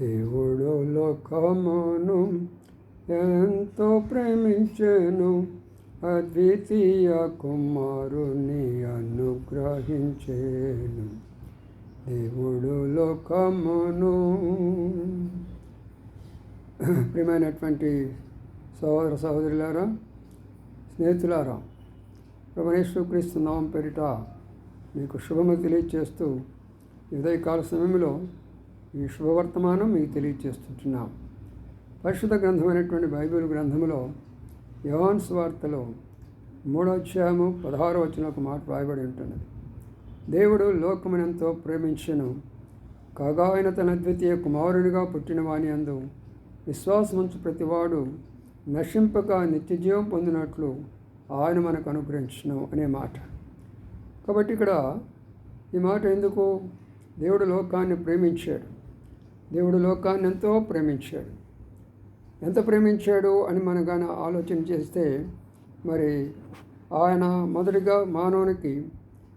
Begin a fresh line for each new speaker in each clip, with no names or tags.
దేవుడు లోకమును ఎంతో ప్రేమించెను అద్వితీయ కుమారుని అనుగ్రహించేను. దేవుడు లోకమును ప్రియమైనటువంటి సహోదర సహోదరులారా స్నేహితులారా ప్రభనేశ్వర క్రీస్తు నామం పేరిట మీకు శుభము తెలియజేస్తూ ఉదయకాల సమయంలో ఈ శుభవర్తమానం మీకు తెలియజేస్తుంటున్నాం పరిశుద్ధ గ్రంథమైనటువంటి బైబిల్ గ్రంథంలో యోహాన్స్ వార్తలో మూడో అధ్యాయము పదహారో వచ్చిన ఒక మాట రాయబడి ఉంటున్నది. దేవుడు లోకమునంతో ప్రేమించను కాగా ఆయన తన ద్వితీయ కుమారునిగా పుట్టిన వాని అందు విశ్వాసముంచు ప్రతివాడు నశింపక నిత్యజీవం పొందినట్లు ఆయన మనకు అనుగ్రహించను అనే మాట. కాబట్టి ఇక్కడ ఈ మాట ఎందుకు దేవుడు లోకాన్ని ప్రేమించాడు. దేవుడు లోకాన్ని ఎంతో ప్రేమించాడు. ఎంత ప్రేమించాడు అని మనం కానీ ఆలోచన చేస్తే మరి ఆయన మొదటిగా మానవునికి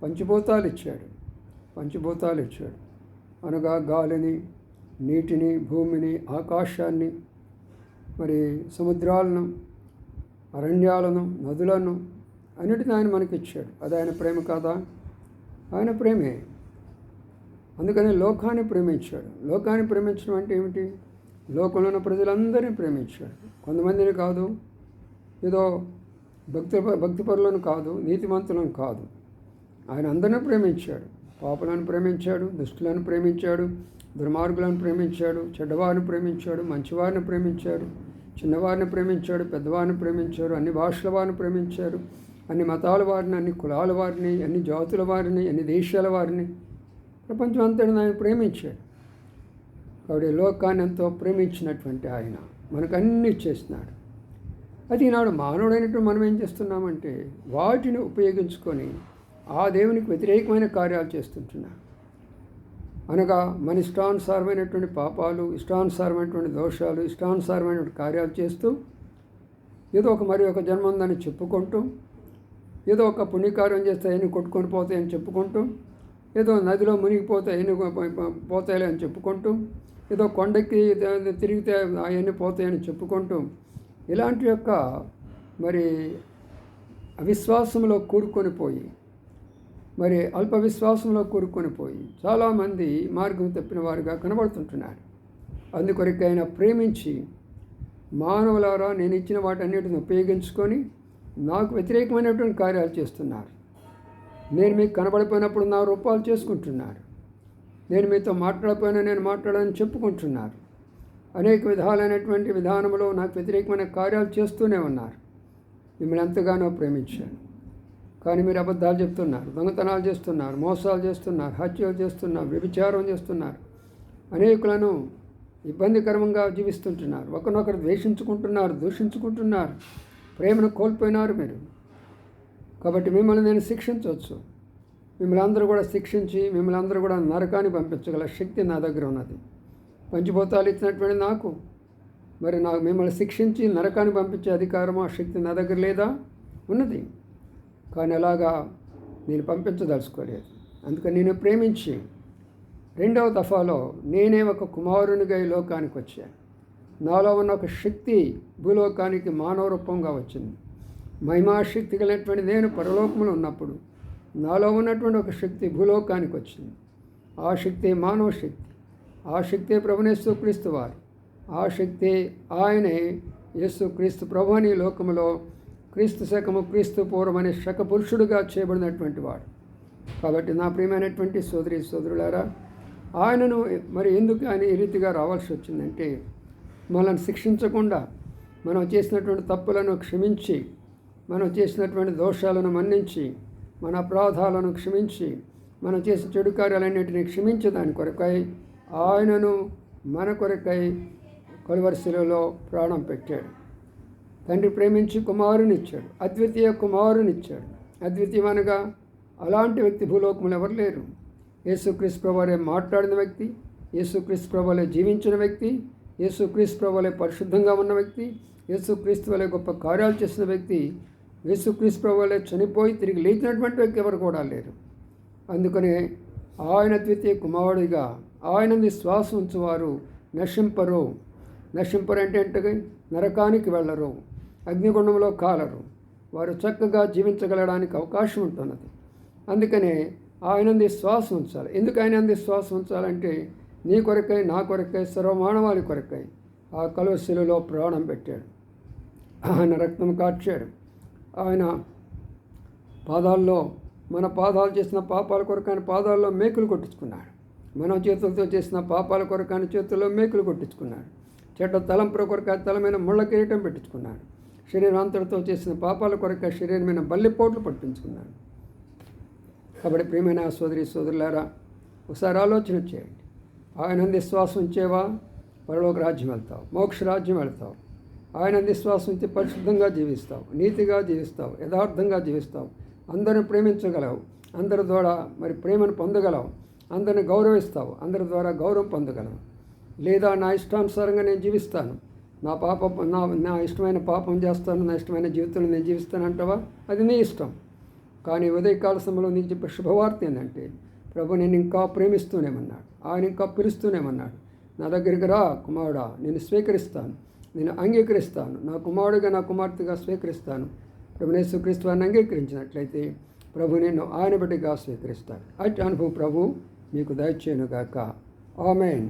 పంచభూతాలు ఇచ్చాడు. పంచభూతాలు ఇచ్చాడు. అనగా గాలిని నీటిని భూమిని ఆకాశాన్ని మరి సముద్రాలను అరణ్యాలను నదులను అన్నిటిని ఆయన మనకి ఇచ్చాడు. అది ఆయన ప్రేమ కాదా? ఆయన ప్రేమే. అందుకని లోకాన్ని ప్రేమించాడు. లోకాన్ని ప్రేమించడం అంటే ఏమిటి? లోకంలో ఉన్న ప్రజలందరినీ ప్రేమించాడు. కొంతమందిని కాదు ఏదో భక్తి భక్తిపరులను కాదు నీతిమంతులను కాదు. ఆయన అందరినీ ప్రేమించాడు. పాపలను ప్రేమించాడు దుష్టులను ప్రేమించాడు దుర్మార్గులను ప్రేమించాడు చెడ్డవారిని ప్రేమించాడు మంచివారిని ప్రేమించాడు చిన్నవారిని ప్రేమించాడు పెద్దవారిని ప్రేమించాడు అన్ని భాషల వారిని ప్రేమించారు అన్ని మతాల వారిని అన్ని కులాల వారిని అన్ని జాతుల వారిని అన్ని దేశాల వారిని. ప్రపంచం అంతటిని ఆయన ప్రేమించాడు. కాబట్టి లోకాన్ని ఎంతో ప్రేమించినటువంటి ఆయన మనకు అన్ని ఇచ్చేసినాడు అది ఈనాడు మానవుడైనటువంటి మనం ఏం చేస్తున్నామంటే వాటిని ఉపయోగించుకొని ఆ దేవునికి వ్యతిరేకమైన కార్యాలు చేస్తుంటున్నాం అనగా మన ఇష్టానుసారమైనటువంటి పాపాలు ఇష్టానుసారమైనటువంటి దోషాలు ఇష్టానుసారమైనటువంటి కార్యాలు చేస్తూ ఏదో ఒక మరి ఒక జన్మ ఉందని చెప్పుకుంటూ ఏదో ఒక పుణ్యకార్యం చేస్తే ఎన్ని కొట్టుకొని పోతాయని చెప్పుకుంటూ ఏదో నదిలో మునిగిపోతే ఎన్ని పోతాయి అని చెప్పుకుంటూ ఏదో కొండకి తిరిగితే అవన్నీ పోతాయని చెప్పుకుంటూ ఇలాంటి యొక్క మరి అవిశ్వాసంలో కూరుకొని పోయి మరి అల్ప విశ్వాసంలో కూరుకొని పోయి చాలామంది మార్గం తప్పిన వారుగా కనబడుతుంటున్నారు. అందుకొరకైన ప్రేమించి మానవులారా నేను ఇచ్చిన వాటన్నిటిని ఉపయోగించుకొని నాకు వ్యతిరేకమైనటువంటి కార్యాలు చేస్తున్నారు. నేను మీకు కనబడిపోయినప్పుడు నా రూపాలు చేసుకుంటున్నారు. నేను మీతో మాట్లాడపోయినా నేను మాట్లాడని చెప్పుకుంటున్నారు. అనేక విధాలైనటువంటి విధానంలో నాకు వ్యతిరేకమైన కార్యాలు చేస్తూనే ఉన్నారు. మిమ్మల్ని ఎంతగానో ప్రేమించాను. కానీ మీరు అబద్ధాలు చెప్తున్నారు దొంగతనాలు చేస్తున్నారు మోసాలు చేస్తున్నారు హత్యలు చేస్తున్నారు వ్యభిచారం చేస్తున్నారు. అనేకులను ఇబ్బందికరంగా జీవిస్తుంటున్నారు. ఒకరినొకరు ద్వేషించుకుంటున్నారు దూషించుకుంటున్నారు. ప్రేమను కోల్పోయినారు మీరు. కాబట్టి మిమ్మల్ని నేను శిక్షించవచ్చు. మిమ్మల్ని అందరూ కూడా శిక్షించి మిమ్మల్ని అందరూ కూడా నరకాన్ని పంపించగల శక్తి నా దగ్గర ఉన్నది. పంచిపోతాలు ఇచ్చినటువంటి నాకు. మరి నాకు మిమ్మల్ని శిక్షించి నరకాన్ని పంపించే అధికారం ఆ శక్తి నా దగ్గర లేదా? ఉన్నది. కానీ అలాగా నేను పంపించదలుచుకోలేదు. అందుకని నేను ప్రేమించి రెండవ దఫాలో నేనే ఒక కుమారునిగా ఈ లోకానికి వచ్చాను. నాలో ఉన్న ఒక శక్తి భూలోకానికి మానవ రూపంగా వచ్చింది. మహిమాశక్తి కలిగినటువంటి నేను పరలోకంలో ఉన్నప్పుడు నాలో ఉన్నటువంటి ఒక శక్తి భూలోకానికి వచ్చింది. ఆ శక్తి మానవ శక్తి. ఆ శక్తి ప్రభునేస్తూ క్రీస్తు వారు. ఆ శక్తి ఆయనే యేసు క్రీస్తు ప్రభు అని లోకంలో క్రీస్తు శకము క్రీస్తు పూర్వం అనే శక పురుషుడుగా చేయబడినటువంటి వాడు. కాబట్టి నా ప్రియమైనటువంటి సోదరి సోదరులారా ఆయనను మరి ఎందుకు ఆయన ఈ రీతిగా రావాల్సి వచ్చిందంటే మనల్ని శిక్షించకుండా మనం చేసినటువంటి తప్పులను క్షమించి మనం చేసినటువంటి దోషాలను మన్నించి మన అపరాధాలను క్షమించి మనం చేసే చెడు కార్యాలన్నింటినీ క్షమించదాని కొరకై ఆయనను మన కొరకై కొలవరిశిలలో ప్రాణం పెట్టాడు. తండ్రి ప్రేమించి కుమారునిచ్చాడు. అద్వితీయ కుమారునిచ్చాడు. అద్వితీయం అనగా అలాంటి వ్యక్తి భూలోకములు ఎవరు లేరు. యేసుక్రీస్తు ప్రభులే మాట్లాడిన వ్యక్తి యేసుక్రీస్తు ప్రభులే జీవించిన వ్యక్తి యేసుక్రీస్తు ప్రభులే పరిశుద్ధంగా ఉన్న వ్యక్తి యేసుక్రీస్తు వలె గొప్ప కార్యాలు చేసిన వ్యక్తి యేసుక్రీస్తు ప్రభువాలే చనిపోయి తిరిగి లేచినటువంటి వ్యక్తి ఎవరు కూడా లేరు. అందుకనే ఆయన ద్వితీయ కుమారుడిగా ఆయనని శ్వాస ఉంచువారు నశింపరు. నశింపరు అంటే ఏంటి నరకానికి వెళ్ళరు. అగ్నిగుండంలో కాలరు. వారు చక్కగా జీవించగలడానికి అవకాశం ఉంటున్నది. అందుకనే ఆయనంది శ్వాస ఉంచాలి. ఎందుకు ఆయనంది శ్వాస ఉంచాలంటే నీ కొరకై నా కొరకై సర్వమానవాళి కొరకై ఆ కలువశిలలో ప్రాణం పెట్టాడు. ఆయన రక్తం కాచాడు ఆయన పాదాల్లో మన పాదాలు చేసిన పాపాల కొరకు ఆయన పాదాల్లో మేకులు కొట్టించుకున్నాడు. మన చేతులతో చేసిన పాపాల కొరకు ఆయన చేతుల్లో మేకులు కొట్టించుకున్నాడు. చెడ్డ తలంపుల కొరకు తలమైన ముళ్ళ కిరీటం పెట్టించుకున్నాడు. శరీరాంతరతో చేసిన పాపాల కొరకు శరీరమైన బల్లిపోట్లు పట్టించుకున్నాడు. కాబట్టి ప్రియమైన సోదరి సోదరులారా ఒకసారి ఆలోచన చేయండి. ఆయన విశ్వాసం ఉంచేవా? పరలోక రాజ్యం వెళ్తావు మోక్ష రాజ్యం వెళ్తావు. ఆయన నిశ్వాసం ఉంచి పరిశుద్ధంగా జీవిస్తావు నీతిగా జీవిస్తావు యథార్థంగా జీవిస్తావు. అందరిని ప్రేమించగలవు. అందరి ద్వారా మరి ప్రేమను పొందగలవు. అందరిని గౌరవిస్తావు. అందరి ద్వారా గౌరవం పొందగలవు. లేదా నా ఇష్టానుసారంగా నేను జీవిస్తాను. నా పాప నా నా ఇష్టమైన పాపం చేస్తాను నా ఇష్టమైన జీవితంలో నేను జీవిస్తాను అంటావా? అది నీ ఇష్టం. కానీ ఉదయకాల సమయంలో నీకు చెప్పే శుభవార్త ఏంటంటే ప్రభు నేను ఇంకా ప్రేమిస్తూనేమన్నాడు. ఆయన ఇంకా పిలుస్తూనేమన్నాడు. నా దగ్గరికి రా కుమారుడా నేను స్వీకరిస్తాను. నేను అంగీకరిస్తాను. నా కుమారుడిగా నా కుమార్తెగా స్వీకరిస్తాను. ప్రభునేశ్వక్రీస్తు వారిని అంగీకరించినట్లయితే ప్రభు నేను ఆయన బిడ్డగా స్వీకరిస్తాను. అటు అనుభవ ప్రభు మీకు దయచేయనుగాక. ఆమెన్.